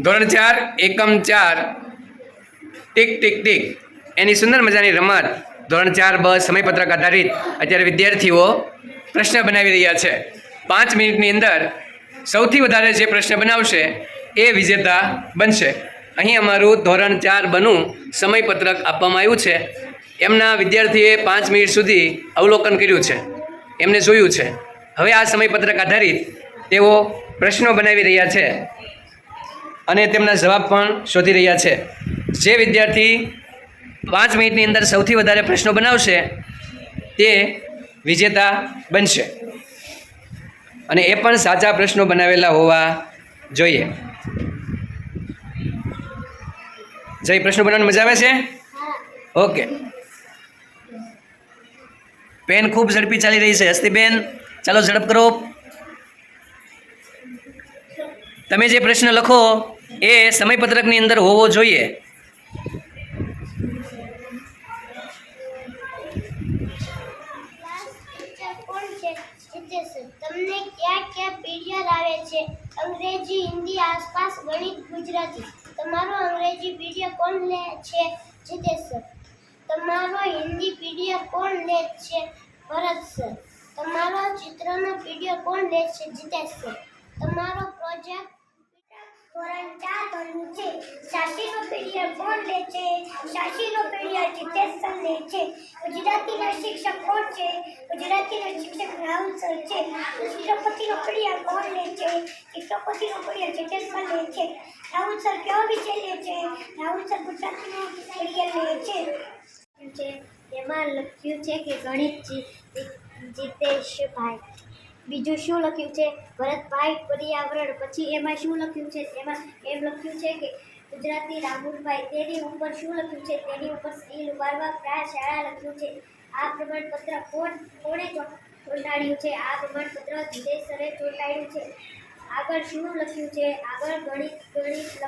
ધોરણ ચાર, એકમ ચાર. ટીક ટીક ટીક. એની સુંદર મજાની રમત. ધોરણ ચાર બસ સમયપત્રક આધારિત. અત્યારે વિદ્યાર્થીઓ પ્રશ્ન બનાવી રહ્યા છે. પાંચ મિનિટની અંદર સૌથી વધારે જે પ્રશ્ન બનાવશે એ વિજેતા બનશે. અહીં અમારું ધોરણ ચાર બનું સમયપત્રક આપવામાં આવ્યું છે. એમના વિદ્યાર્થીએ પાંચ મિનિટ સુધી અવલોકન કર્યું છે. એમને જોયું છે. હવે આ સમયપત્રક આધારિત તેઓ પ્રશ્નો બનાવી રહ્યા છે. અને તેમના જવાબ પણ શોધી રહ્યા છે. જે વિદ્યાર્થી પાંચ મિનિટની અંદર સૌથી વધારે પ્રશ્નો બનાવશે તે વિજેતા બનશે. અને એ પણ સાચા પ્રશ્નો બનાવેલા હોવા જોઈએ. જય પ્રશ્નો બનાવવાની મજા આવે છે? ઓકે. પેન ખૂબ ઝડપી ચાલી રહી છે. હસ્તીબેન ચાલો ઝડપ કરો. તમે જે પ્રશ્ન લખો એ સમયપત્રકની અંદર હોવો જોઈએ. તમને કયા કયા પીરિયડ આવે છે? અંગ્રેજી, હિન્દી, આસપાસ, ગણિત, ગુજરાતી. તમારો અંગ્રેજી પીરિયડ કોણ લે છે? જીતેશ સર. તમારો હિન્દી પીરિયડ કોણ લે છે? ભરત સર. તમારો ચિત્રનો પીરિયડ કોણ લે છે? જીતેશ સર. તમારો પ્રોજેક્ટ ધોરણ ચાર છે. શાશીનો પીરિયડ કોણ લે છે? શાશીનો પીરિયડ જીતેશ લે છે. ગુજરાતીના શિક્ષક કોણ છે? ગુજરાતીના શિક્ષક રાહુલ છે. ચિત્રપતિનો પીરિયડ કોણ લે છે? ચિત્રપતિનો પીરિયડ જીતેશ લે છે. રાહુલ સર વિષય લે છે? રાહુલ સર ગુજરાતીનો લે છે. એમાં લખ્યું છે કે ગણિત જીતેશભાઈ. બીજું શું લખ્યું છે? ભરતભાઈ પર્યાવરણ. પછી એમાં શું લખ્યું છે? એમાં એમ લખ્યું છે કે ગુજરાતી રાહુલભાઈ, તેની ઉપર શું લખ્યું છે? તેની ઉપર ઉભારવા કયા શાળા લખ્યું છે. આ પ્રમાણપત્ર કોણ, કોણે ચોંટાડ્યું છે? આ પ્રમાણપત્ર વિજય સરે ચોંટાડ્યું છે. આગળ શું લખ્યું છે? આગળ ગણિત ગણિત